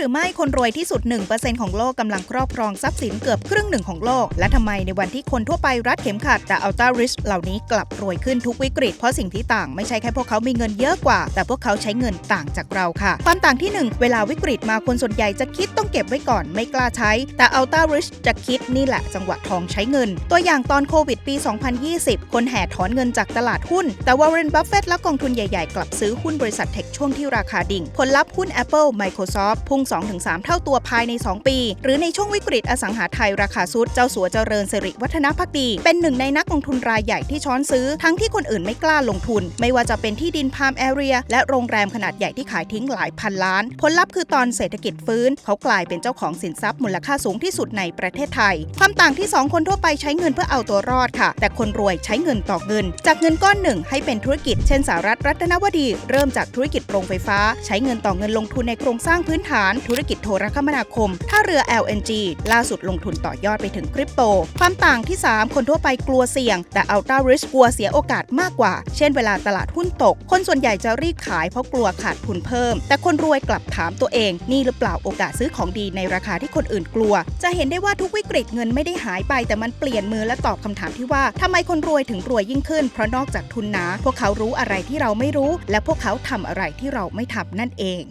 รือไม่คนรวยที่สุด 1%ของโลกกำลังครอบครองทรัพย์สินเกือบครึ่งหนึ่งของโลก และทำไมในวันที่คนทั่วไปรัดเข็มขัดแต่อัลต้าริชเหล่านี้กลับรวยขึ้นทุกวิกฤต เพราะสิ่งที่ต่างไม่ใช่แค่พวกเขามีเงินเยอะกว่า แต่พวกเขาใช้เงินต่างจากเราค่ะ ความต่างที่หนึ่งเวลาวิกฤตมาคนส่วนใหญ่จะคิดต้องเก็บไว้ก่อนไม่กล้าใช้ แต่อัลต้าริชจะคิดนี่แหละจังหวะทองใช้เงิน ตัวอย่างตอนโควิดปี 2020 คนแห่ถอนเงินจากตลาดหุ้น แต่วอร์เรนบัฟเฟตและกองทุนใหญ่ๆ กลับซื้อหุ้นบริษัทเทคช่วงที่ราคาดิ่ง ผลลัพธ์หุ้น Apple Microsoft พุ่ง2-3 เท่าตัวภายใน 2 ปี หรือในช่วงวิกฤตอสังหาไทยราคาซุด เจ้าสัวเจริญสิริวัฒนพักดี เป็นหนึ่งในนักลงทุนรายใหญ่ที่ช้อนซื้อ ทั้งที่คนอื่นไม่กล้าลงทุน ไม่ว่าจะเป็นที่ดินพามแอเรีย และโรงแรมขนาดใหญ่ที่ขายทิ้งหลายพันล้าน ผลลัพธ์คือตอนเศรษฐกิจฟื้น เขากลายเป็นเจ้าของสินทรัพย์มูลค่าสูงที่สุดในประเทศไทย ความต่างที่ 2 คนทั่วไปใช้เงินเพื่อเอาตัวรอดค่ะ แต่คนรวยใช้เงินต่อเงิน จากเงินก้อนหนึ่งให้เป็นธุรกิจ เช่นสหรัฐรัตนวดี เริ่มจากธุรกิจโรงไฟฟ้า ใช้เงินต่อเงินลงทุนในโครงสร้างพื้นฐานธุรกิจโทรคมนาคมท่าเรือ LNG ล่าสุดลงทุนต่อยอดไปถึงคริปโต ความต่างที่ 3 คนทั่วไปกลัวเสี่ยง แต่อัลต้าริสกลัวเสียโอกาสมากกว่า เช่นเวลาตลาดหุ้นตก คนส่วนใหญ่จะรีบขายเพราะกลัวขาดทุนเพิ่ม แต่คนรวยกลับถามตัวเอง นี่หรือเปล่าโอกาสซื้อของดีในราคาที่คนอื่นกลัว จะเห็นได้ว่าทุกวิกฤตเงินไม่ได้หายไป แต่มันเปลี่ยนมือและตอบคำถามที่ว่าทำไมคนรวยถึงรวยยิ่งขึ้น เพราะนอกจากทุนหนา พวกเขารู้อะไรที่เราไม่รู้ และพวกเขาทำอะไรที่เราไม่ทำนั่นเอง